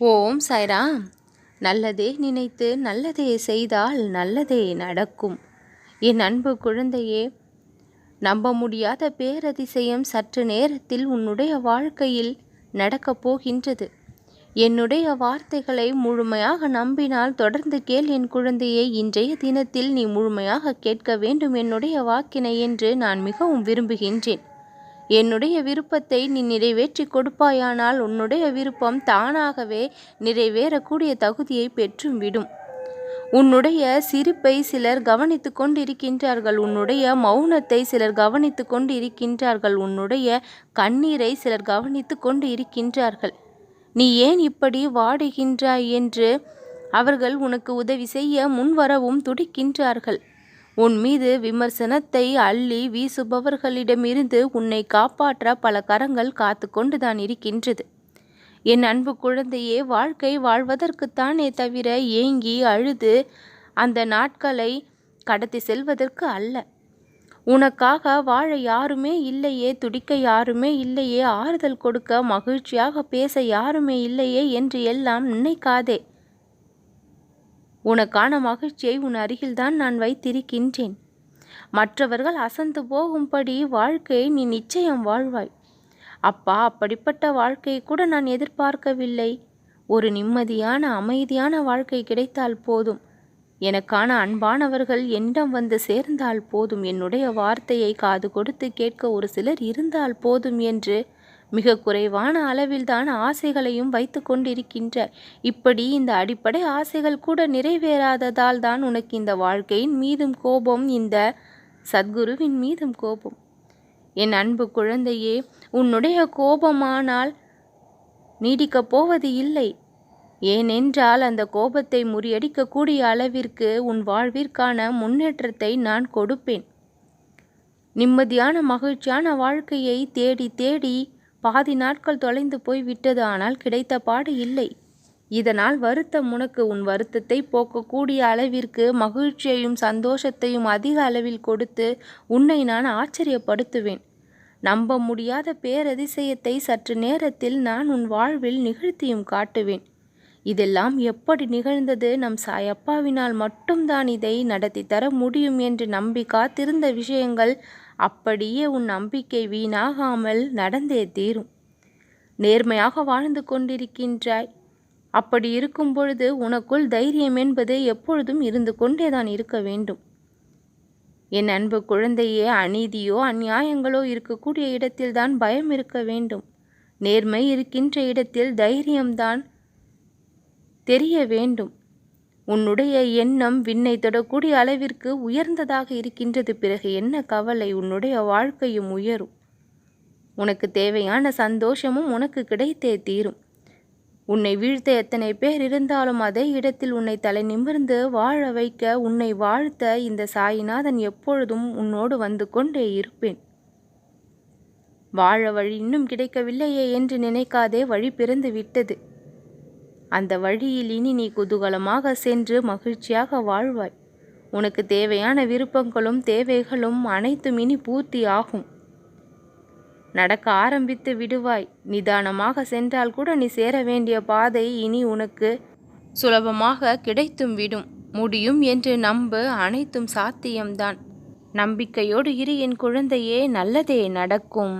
ஓம் சாய்ராம். நல்லதே நினைத்து நல்லதே செய்தால் நல்லதே நடக்கும். என் அன்பு குழந்தையே நம்ப முடியாத பேரதிசயம் சற்று நேரத்தில் உன்னுடைய வாழ்க்கையில் நடக்கப் போகின்றது. என்னுடைய வார்த்தைகளை முழுமையாக நம்பினால் தொடர்ந்து கேள் என் குழந்தையை இன்றைய தினத்தில் நீ முழுமையாக கேட்க வேண்டும் என்னுடைய வாக்கினை என்று நான் மிகவும் விரும்புகின்றேன். என்னுடைய விருப்பத்தை நீ நிறைவேற்றி கொடுப்பாயானால் உன்னுடைய விருப்பம் தானாகவே நிறைவேறக்கூடிய தகுதியை பெற்றும் விடும். உன்னுடைய சிரிப்பை சிலர் கவனித்து கொண்டிருக்கின்றார்கள். உன்னுடைய மௌனத்தை சிலர் கவனித்து கொண்டு இருக்கின்றார்கள் உன்னுடைய கண்ணீரை சிலர் கவனித்து கொண்டு இருக்கின்றார்கள் நீ ஏன் இப்படி வாடுகின்றாய் என்று அவர்கள் உனக்கு உதவி செய்ய முன்வரவும் துடிக்கின்றார்கள். உன் மீது விமர்சனத்தை அள்ளி வீசுபவர்களிடமிருந்து உன்னை காப்பாற்ற பல கரங்கள் காத்து கொண்டுதான் இருக்கின்றது. என் அன்பு குழந்தையே வாழ்க்கை வாழ்வதற்குத்தானே தவிர ஏங்கி அழுது அந்த நாட்களை கடத்தி செல்வதற்கு அல்ல. உனக்காக வாழ யாருமே இல்லையே துடிக்க யாருமே இல்லையே ஆறுதல் கொடுக்க மகிழ்ச்சியாக பேச யாருமே இல்லையே என்று எல்லாம் நினைக்காதே. உனக்கான மகிழ்ச்சியை உன் அருகில்தான் நான் வைத்திருக்கின்றேன். மற்றவர்கள் அசந்து போகும்படி வாழ்க்கையை நீ நிச்சயம் வாழ்வாய். அப்பா அப்படிப்பட்ட வாழ்க்கையை கூட நான் எதிர்பார்க்கவில்லை. ஒரு நிம்மதியான அமைதியான வாழ்க்கை கிடைத்தால் போதும். எனக்கான அன்பானவர்கள் என்னிடம் வந்து சேர்ந்தால் போதும். என்னுடைய வார்த்தையை காது கொடுத்து கேட்க ஒரு சிலர் இருந்தால் போதும் என்று மிக குறைவான அளவில்தான் ஆசைகளையும் வைத்து கொண்டிருக்கின்ற இப்படி இந்த அடிப்படை ஆசைகள் கூட நிறைவேறாததால் தான் உனக்கு இந்த வாழ்க்கையின் மீதும் கோபம் இந்த சத்குருவின் மீதும் கோபம். என் அன்பு குழந்தையே உன்னுடைய கோபமானால் நீடிக்கப் போவது இல்லை. ஏனென்றால் அந்த கோபத்தை முறியடிக்கக்கூடிய அளவிற்கு உன் வாழ்விற்கான முன்னேற்றத்தை நான் கொடுப்பேன். நிம்மதியான மகிழ்ச்சியான வாழ்க்கையை தேடி தேடி பாதி நாட்கள் தொலைந்து போய் விட்டது ஆனால் கிடைத்த பாடு இல்லை. இதனால் வருத்தம் உனக்கு. உன் வருத்தத்தை போக்கக்கூடிய அளவிற்கு மகிழ்ச்சியையும் சந்தோஷத்தையும் அதிக அளவில் கொடுத்து உன்னை நான் ஆச்சரியப்படுத்துவேன். நம்ப முடியாத பேரதிசயத்தை சற்று நேரத்தில் நான் உன் வாழ்வில் நிகழ்த்தியும் காட்டுவேன். இதெல்லாம் எப்படி நிகழ்ந்தது? நம் சாயப்பாவினால் மட்டும்தான் இதை நடத்தி தர முடியும் என்று நம்பி காத்திருந்த விஷயங்கள் அப்படியே உன் நம்பிக்கை வீணாகாமல் நடந்தே தீரும். நேர்மையாக வாழ்ந்து கொண்டிருக்கின்றாய். அப்படி இருக்கும் பொழுது உனக்குள் தைரியம் என்பது எப்பொழுதும் இருந்து கொண்டேதான் இருக்க வேண்டும். என் அன்பு குழந்தையே அநீதியோ அநியாயங்களோ இருக்கக்கூடிய இடத்தில்தான் பயம் இருக்க வேண்டும். நேர்மை இருக்கின்ற இடத்தில் தைரியம்தான் தெரிய வேண்டும். உன்னுடைய எண்ணம் விண்ணை தொடக்கூடிய அளவிற்கு உயர்ந்ததாக இருக்கின்றது. பிறகு என்ன கவலை? உன்னுடைய வாழ்க்கையும் உயரும். உனக்கு தேவையான சந்தோஷமும் உனக்கு கிடைத்தே தீரும். உன்னை வீழ்த்த எத்தனை பேர் இருந்தாலும் அதே இடத்தில் உன்னை தலை நிமிர்ந்து வாழ வைக்க உன்னை வாழ்த்த இந்த சாயிநாதன் எப்பொழுதும் உன்னோடு வந்து கொண்டே இருப்பேன். வாழ வழி இன்னும் கிடைக்கவில்லையே என்று நினைக்காதே வழி பிறந்து விட்டது. அந்த வழியில் இனி நீ குதூகலமாக சென்று மகிழ்ச்சியாக வாழ்வாய். உனக்கு தேவையான விருப்பங்களும் தேவைகளும் அனைத்தும் இனி பூர்த்தி ஆகும். நடக்க ஆரம்பித்து விடுவாய். நிதானமாக சென்றால் கூட நீ சேர வேண்டிய பாதை இனி உனக்கு சுலபமாக கிடைத்தும் விடும். முடியும் என்று நம்பு அனைத்தும் சாத்தியம்தான். நம்பிக்கையோடு இரு என் குழந்தையே நல்லதே நடக்கும்.